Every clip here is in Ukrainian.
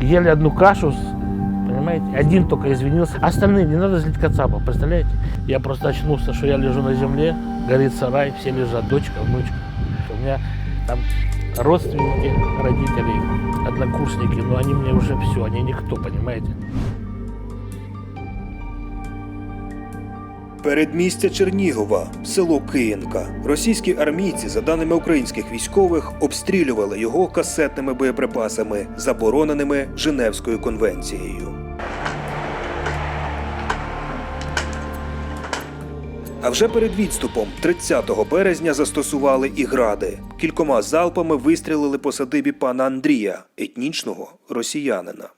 ели одну кашу, понимаете? Один только извинился. Остальные, не надо злить Кацапа, представляете? Я просто очнулся, что я лежу на земле, горит сарай, все лежат, дочка, внучка. У меня там родственники, родители, однокурсники, но они мне уже все, они никто, понимаете? Передмістя Чернігова, село Київка. Російські армійці, за даними українських військових, обстрілювали його касетними боєприпасами, забороненими Женевською конвенцією. А вже перед відступом 30 березня застосували і гради. Кількома залпами вистрілили по садибі пана Андрія, етнічного росіянина.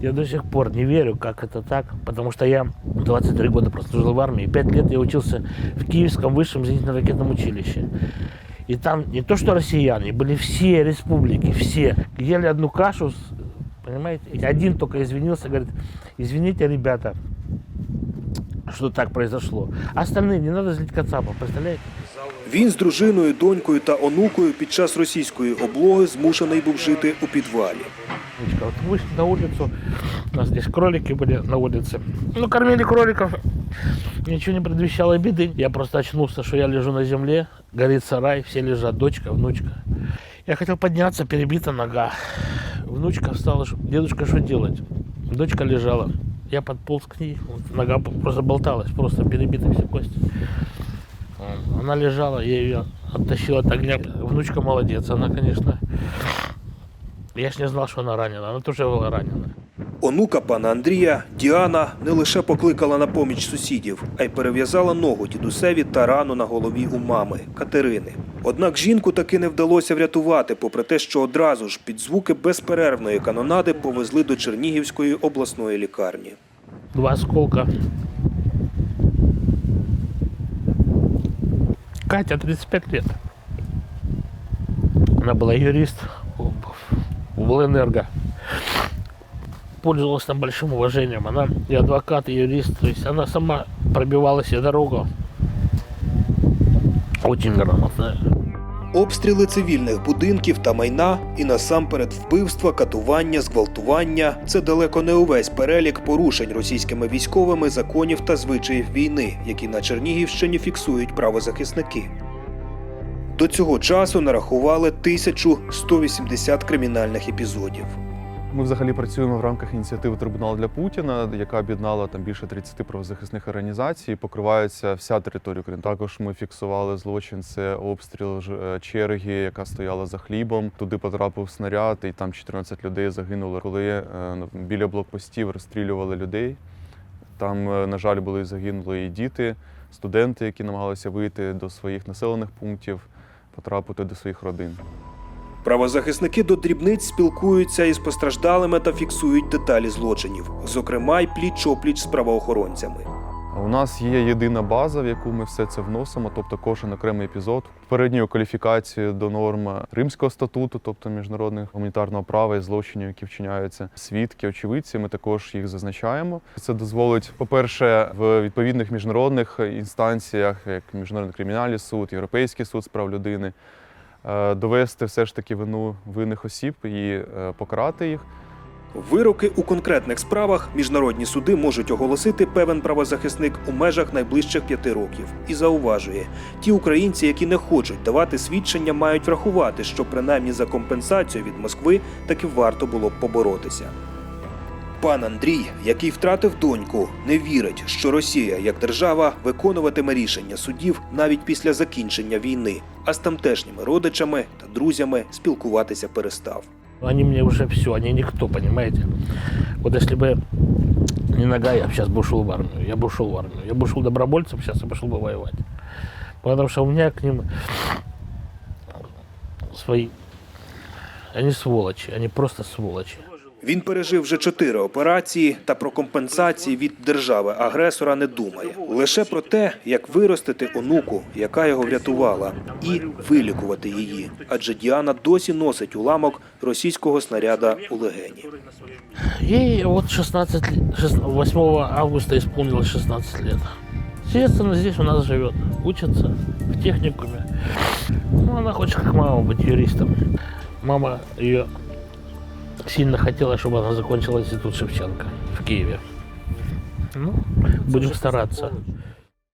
Я до сих пор не верю, как это так, потому что я 23 года прослужил в армии, 5 лет я учился в Киевском высшем зенитно-ракетном училище. И там не то что россияне, были все республики, все. Ели одну кашу, понимаете? И один только извинился, говорит, извините, ребята, что так произошло. А остальные, не надо злить Кацапа, представляете? Він з дружиною, донькою та онукою під час російської облоги змушений був жити у підвалі. Ничка, Вот вышли на улицу, у нас здесь кролики были на улице. Ну, кормили кроликов, ничего не предвещало беды. Я просто очнулся, что я лежу на земле, горит сарай, все лежат, дочка, внучка. Я хотел подняться, перебита нога. Внучка встала, ш- дедушка, что делать? Дочка лежала. Я подполз к ней, вот нога п- просто болталась, просто перебиты все кости. Она лежала, я ее оттащил от огня. Внучка молодец, она, конечно, я ж не знал, что она ранена. Она тоже была ранена. Онука пана Андрія Діана не лише покликала на поміч сусідів, а й перев'язала ногу дідусеві та рану на голові у мами Катерини. Однак жінку таки не вдалося врятувати, попри те, що одразу ж під звуки безперервної канонади повезли до Чернігівської обласної лікарні. Два осколка. Катя, 35 лет. Она была юрист в Волэнерго. Пользовалась там большим уважением. Она и адвокат, и юрист. То есть она сама пробивала себе дорогу. Очень грамотная. Обстріли цивільних будинків та майна і насамперед вбивства, катування, зґвалтування це далеко не увесь перелік порушень російськими військовими законів та звичаїв війни, які на Чернігівщині фіксують правозахисники. До цього часу нарахували 1180 кримінальних епізодів. Ми взагалі працюємо в рамках ініціативи Трибунал для Путіна, яка об'єднала там більше 30 правозахисних організацій. Покривається вся територія України. Також ми фіксували злочин. Це обстріл е, черги, яка стояла за хлібом. Туди потрапив снаряд, і там 14 людей загинули, коли е, біля блокпостів розстрілювали людей. Там, е, на жаль, були загинули і діти, студенти, які намагалися вийти до своїх населених пунктів, потрапити до своїх родин. Правозахисники до дрібниць спілкуються із постраждалими та фіксують деталі злочинів, зокрема й пліч-опліч з правоохоронцями. У нас є єдина база, в яку ми все це вносимо, тобто кожен окремий епізод передньою кваліфікацією до норм Римського статуту, тобто міжнародних гуманітарного права і злочинів, які вчиняються свідки, очевидці. Ми також їх зазначаємо. Це дозволить, по-перше, в відповідних міжнародних інстанціях, як міжнародний кримінальний суд, Європейський суд з прав людини, довести все ж таки вину винних осіб і е, покарати їх. Вироки у конкретних справах міжнародні суди можуть оголосити певен правозахисник у межах найближчих п'яти років. І зауважує, ті українці, які не хочуть давати свідчення, мають врахувати, що принаймні за компенсацію від Москви таки варто було б поборотися. Пан Андрій, який втратив доньку, не вірить, що Росія як держава виконуватиме рішення судів навіть після закінчення війни, а з тамтешніми родичами та друзями спілкуватися перестав. Они мне уже все, они никто, понимаете? Вот если бы не нога, я бы сейчас бы ушел в армию. Я бы ушел в армию. Я бы ушел добровольцем, сейчас я пошел бы воевать. Потому что у меня к ним свои... Они сволочи, они просто сволочи. Він пережив вже чотири операції та про компенсації від держави-агресора не думає. Лише про те, як виростити онуку, яка його врятувала, і вилікувати її. Адже Діана досі носить уламок російського снаряда у легені. Ей вот 16 лет, 8 августа исполнилось 16 лет. Естественно, здесь у нас живет, учится в техникуме. Ну, она хочет как мама быть юристом. Мама ее сильно хотелось, чтобы она закончила институт Шевченко в Киеве. Ну, будем стараться.